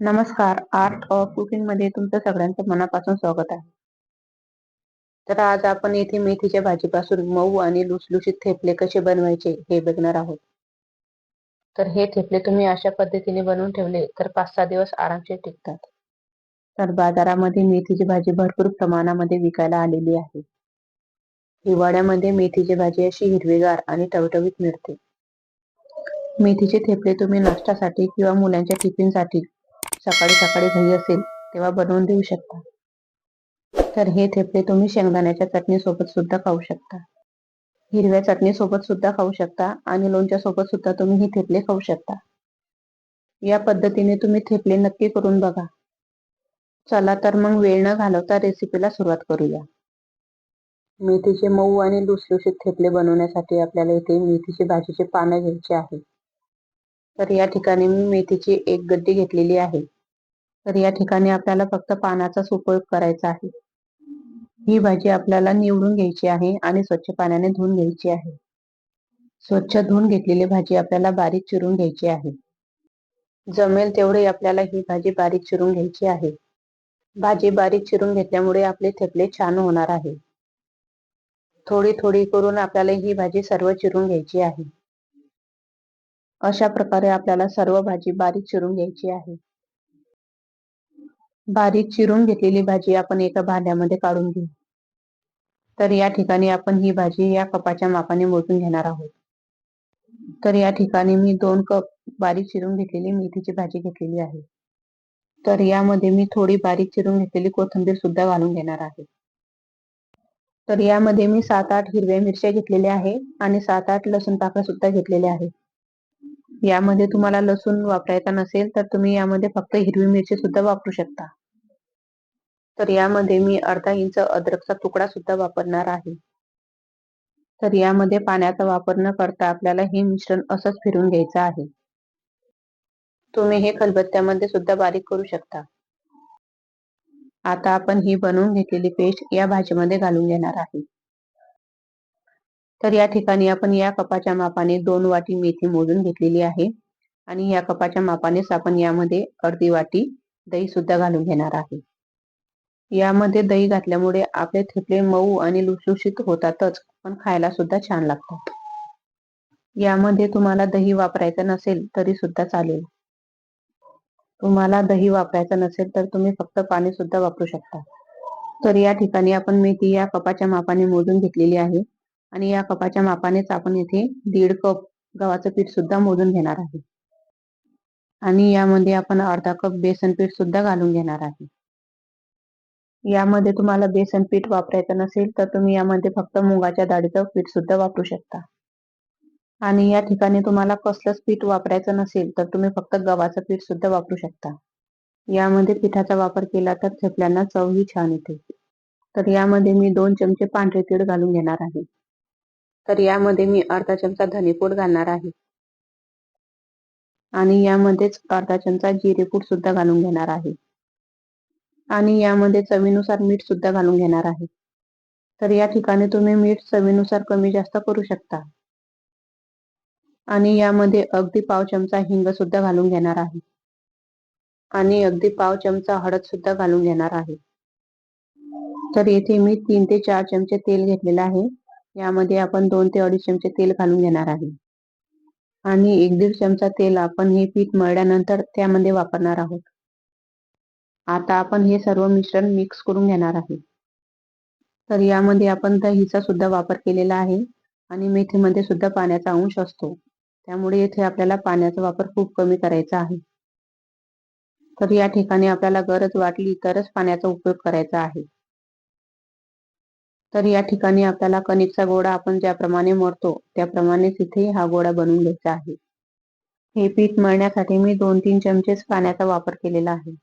नमस्कार. Art of कुकिंगमध्ये तुमचं सगळ्यांचं मनापासून स्वागत आहे. तर आज आपण येथे मेथीच्या भाजीपासून मऊ आणि लुसलुशीत थेपले कसे बनवायचे हे बघणार आहोत. तर हे थेपले तुम्ही अशा पद्धतीने बनवून ठेवले तर पाच सहा दिवस आरामशीर टिकतात. तर बाजारामध्ये मेथीची भाजी भरपूर प्रमाणामध्ये विकायला आलेली आहे. हिवाळ्यामध्ये मेथीची भाजी अशी हिरवीगार आणि टवटवीत मिळते. मेथीचे थेपले तुम्ही नाश्त्यासाठी किंवा मुलांच्या टिफिनसाठी सकाळी सकाळी घाई असेल तेव्हा बनवून देऊ शकता. तर हे थेपले तुम्ही शेंगदाण्याच्या चटणी सोबत सुद्धा खाऊ शकता. हिरव्या चटणी सोबत सुद्धा खाऊ शकता आणि लोणच्या सोबत सुद्धा तुम्ही ही थेपले खाऊ शकता. या पद्धतीने तुम्ही थेपले नक्की करून बघा. चला तर मग वेळ न घालवता रेसिपीला सुरुवात करूया. मेथीचे मऊ आणि लुसलुशीत थेपले बनवण्यासाठी आपल्याला इथे मेथीची भाजीचे पानं घ्यायचे आहे. तर या ठिकाणी मी मेथीची एक गड्डी घेतलेली आहे. तर या ठिकाणी आपल्याला फक्त पानाचाच उपयोग करायचा आहे. ही भाजी आपल्याला निवडून घ्यायची आहे आणि स्वच्छ पाण्याने धुवून घ्यायची आहे. स्वच्छ धुवून घेतलेली भाजी आपल्याला बारीक चिरून घ्यायची आहे. जमेल तेवढे आपल्याला ही भाजी बारीक चिरून घ्यायची आहे. भाजी बारीक चिरून घेतल्यामुळे आपले थेपले छान होणार आहे. थोडी थोडी करून आपल्याला ही भाजी सर्व चिरून घ्यायची आहे. अशा प्रकारे आपल्याला सर्व भाजी बारीक चिरून घ्यायची आहे. बारीक चिरून घेतलेली भाजी आपण एका भांड्यामध्ये काढून घेऊ. तर या ठिकाणी आपण ही भाजी या कपाच्या मापाने मोजून घेणार आहोत. तर या ठिकाणी मी दोन कप बारीक चिरून घेतलेली मेथीची भाजी घेतलेली आहे. तर यामध्ये मी थोडी बारीक चिरून घेतलेली कोथिंबीर सुद्धा घालून घेणार आहे. तर यामध्ये मी सात आठ हिरव्या मिरच्या घेतलेल्या आहे आणि सात आठ लसूण पाकळ्या सुद्धा घेतलेल्या आहे यामध्ये तुम्हाला लसूण वापरायचा नसेल तर तुम्ही यामध्ये फक्त हिरवी मिरची सुद्धा वापरू शकता. तर यामध्ये मी अर्धा इंच अद्रकचा तुकडा सुद्धा वापरणार आहे. तर यामध्ये पाण्याचा वापर न करता आपल्याला हे मिश्रण असंच फिरून घ्यायचं आहे. तुम्ही हे खलबत्त्यामध्ये सुद्धा बारीक करू शकता. आता आपण ही बनवून घेतलेली पेस्ट या भाजीमध्ये घालून घेणार आहे. तर या ठिकाणी आपण या कपाच्या मापाने दोन वाटी मेथी मोजून घेतलेली आहे. आणि या कपाच्या मापानेच आपण यामध्ये अर्धी वाटी दही सुद्धा घालून घेणार आहे. यामध्ये दही घातल्यामुळे आपले थेपले मऊ आणि लुसलुशीत होतातच पण खायला सुद्धा छान लागतात. यामध्ये तुम्हाला दही वापरायचं नसेल तरी सुद्धा चालेल. तुम्हाला दही वापरायचं नसेल तर तुम्ही फक्त पाणी सुद्धा वापरू शकता. तर या ठिकाणी आपण मेथी या कपाच्या मापाने मोजून घेतलेली आहे. आणि या कपाच्या मापानेच आपण येथे दीड कप गव्हाचं पीठ सुद्धा मोजून घेणार आहे. आणि यामध्ये आपण अर्धा कप बेसन पीठ सुद्धा घालून घेणार आहे. यामध्ये तुम्हाला बेसन पीठ वापरायचं नसेल तर तुम्ही यामध्ये फक्त मुगाच्या डाळीचं पीठ सुद्धा वापरू शकता. आणि या ठिकाणी तुम्हाला कसलंच पीठ वापरायचं नसेल तर तुम्ही फक्त गव्हाचं पीठ सुद्धा वापरू शकता. यामध्ये पिठाचा वापर केला तर थेपल्यांना चवही छान येते. तर यामध्ये मी दोन चमचे पांढरे तीळ घालून घेणार आहे. तर यामध्ये मी अर्धा चमचा धनेपूड घालणार आहे. आणि यामध्येच अर्धा चमचा जिरेपूड सुद्धा घालून घेणार आहे. आणि यामध्ये चवीनुसार मीठ सुद्धा घालून घेणार आहे. तर या ठिकाणी तुम्ही मीठ चवीनुसार कमी जास्त करू शकता. आणि यामध्ये अगदी पाव चमचा हिंग सुद्धा घालून घेणार आहे. आणि अगदी पाव चमचा हळद सुद्धा घालून घेणार आहे. तर येथे मी तीन ते चार चमचे तेल घेतलेलं आहे. यामध्ये आपण दोन ते अडीच चमचे तेल घालून घेणार आहे. आणि एक दीड चमचा तेल आपण हे पीठ मळल्यानंतर त्यामध्ये वापरणार आहोत. आता आपण हे सर्व मिश्रण मिक्स करून घेणार आहे. तर यामध्ये आपण दहीचा सुद्धा वापर केलेला आहे आणि मेथीमध्ये सुद्धा पाण्याचा अंश असतो. त्यामुळे येथे आपल्याला पाण्याचा वापर खूप कमी करायचा आहे. तर या ठिकाणी आपल्याला गरज वाटली तरच पाण्याचा उपयोग करायचा आहे. तर या ठिकाणी आपल्याला कणिकचा गोळा आपण ज्याप्रमाणे मरतो त्याप्रमाणेच इथे हा गोळा बनवून घ्यायचा आहे. हे पीठ मळण्यासाठी मी दोन तीन चमचेच पाण्याचा वापर केलेला आहे.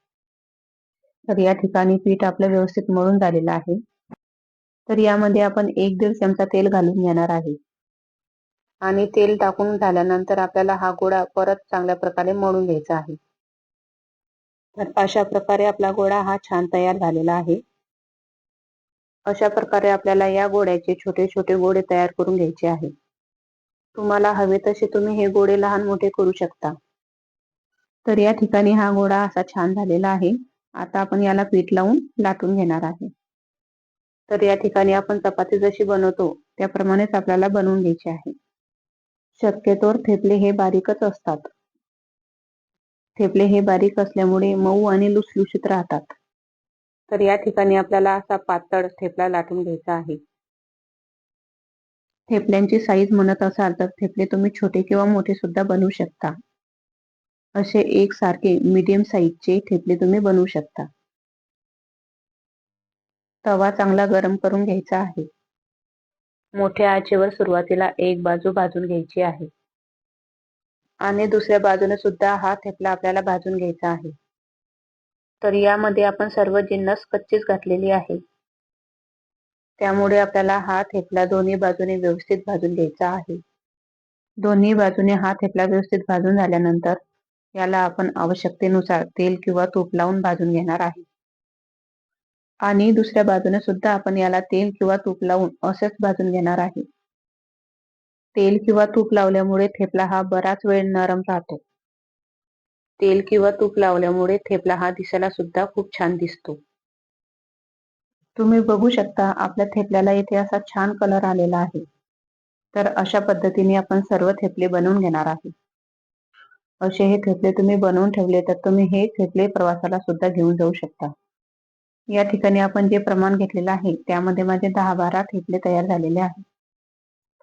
तर या ठिकाणी पीठ आपलं व्यवस्थित मळून झालेलं आहे. तर यामध्ये आपण एक दीड चमचा तेल घालून घेणार आहे. आणि तेल टाकून झाल्यानंतर आपल्याला हा गोळा परत चांगल्या प्रकारे मळून घ्यायचा आहे. तर अशा प्रकारे आपला गोळा हा छान तयार झालेला आहे. अशा प्रकारे आपल्याला या गोड्याचे छोटे छोटे गोडे तयार करून घ्यायचे आहे. तुम्हाला हवे तसे तुम्ही हे गोडे लहान मोठे करू शकता. तर या ठिकाणी हा गोडा असा छान झालेला आहे. आता आपण याला पीठ लावून लाटून घेणार आहे. तर या ठिकाणी आपण चपाती जशी बनवतो त्याप्रमाणेच आपल्याला बनवून घ्यायची आहे. शक्यतोर थेपले हे बारीकच असतात. थेपले हे बारीक असल्यामुळे मऊ आणि लुसलुशीत राहतात. तर या ठिकाणी आपल्याला असा पातळ थेपला लाटून घ्यायचा आहे. थेपल्यांची साईज म्हणत असाल तर थेपले तुम्ही छोटे किंवा मोठे सुद्धा बनवू शकता. असे एक सारखे मीडियम साईजचे थेपले तुम्ही बनवू शकता. तवा चांगला गरम करून घ्यायचा आहे. मोठ्या आचेवर सुरुवातीला एक बाजू भाजून घ्यायची आहे. आणि दुसऱ्या बाजूने सुद्धा हा थेपला आपल्याला भाजून घ्यायचा आहे. तर यामध्ये आपण सर्व जिन्नस कच्चीच घातलेली आहे. त्यामुळे आपल्याला हा थेपला दोन्ही बाजूने व्यवस्थित भाजून घ्यायचा आहे. दोन्ही बाजूने हा थेपला व्यवस्थित भाजून झाल्यानंतर याला आपण आवश्यकतेनुसार तेल किंवा तूप लावून भाजून घेणार आहे. आणि दुसऱ्या बाजूने सुद्धा आपण याला तेल किंवा तूप लावून असेच भाजून घेणार आहे. तेल किंवा तूप लावल्यामुळे थेपला हा बराच वेळ नरम राहतो. तेल किंवा तूप लावल्यामुळे थेपला हा दिसायला सुद्धा खूप छान दिसतो. तुम्ही बघू शकता आपल्या थेपल्याला इथे असा छान कलर आलेला आहे. तर अशा पद्धतीने आपण सर्व थेपले बनवून घेणार आहे असे हे थेपले तुम्ही बनवून ठेवले तर तुम्ही हे थेपले प्रवासाला सुद्धा घेऊन जाऊ शकता. या ठिकाणी आपण जे प्रमाण घेतलेलं आहे त्यामध्ये माझे दहा बारा थेपले तयार झालेले आहे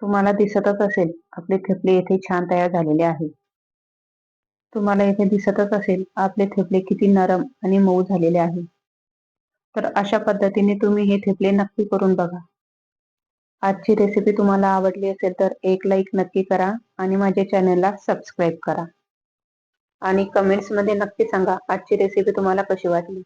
तुम्हाला दिसतच असेल आपले थेपले येथे छान तयार झालेले आहे तुम्हाला येथे दिसतच असेल आपले थेपले किती नरम आणि मऊ झालेले आहे. तर अशा पद्धतीने तुम्ही हे थेपले नक्की करून बघा. आजची रेसिपी तुम्हाला आवडली असेल तर एक लाईक नक्की करा आणि माझ्या चॅनलला सबस्क्राईब करा. आणि कमेंट्समध्ये नक्की सांगा आजची रेसिपी तुम्हाला कशी वाटली.